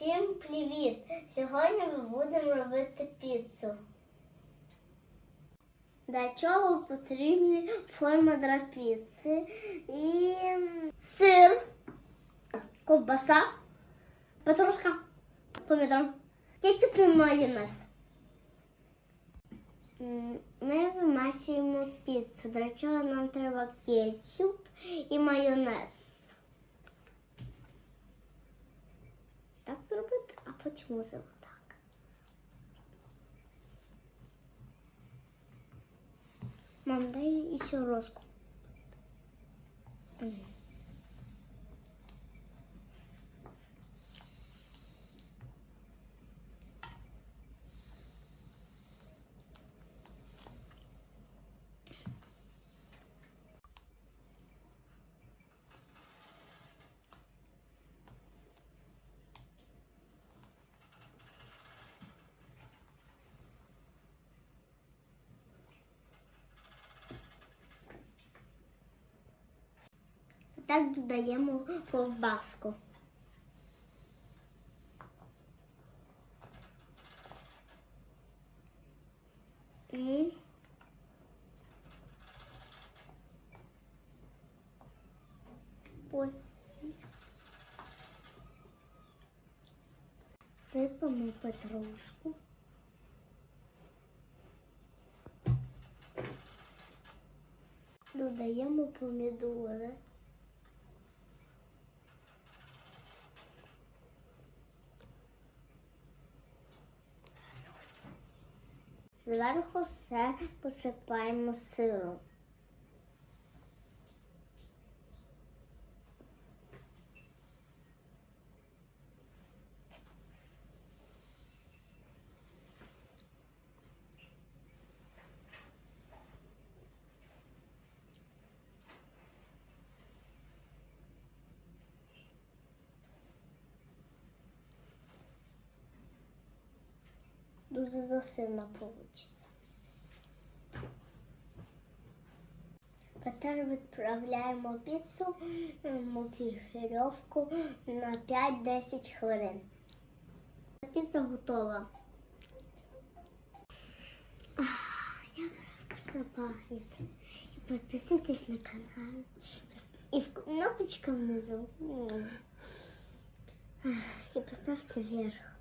Всім привіт! Сьогодні ми будемо робити піцу. Для чого потрібні форма для піци і сир, ковбаса, петрушка, помідор, кетчуп і майонез. Ми вимащуємо піцу. Для чого нам треба кетчуп і майонез. Так а потім так. Мам, дай еще роску. Мгм. Так додаємо ковбаску. М. Сипемо петрушку. Додаємо помідори. Lá no José, você pai Moceron. Дуже засильно вийде. Тепер відправляємо піцу м, на 5-10 хвилин. Піца готова. Ах, Як вкусно пахне. Підписуйтесь на канал. І в кнопочка внизу. І поставте вверх.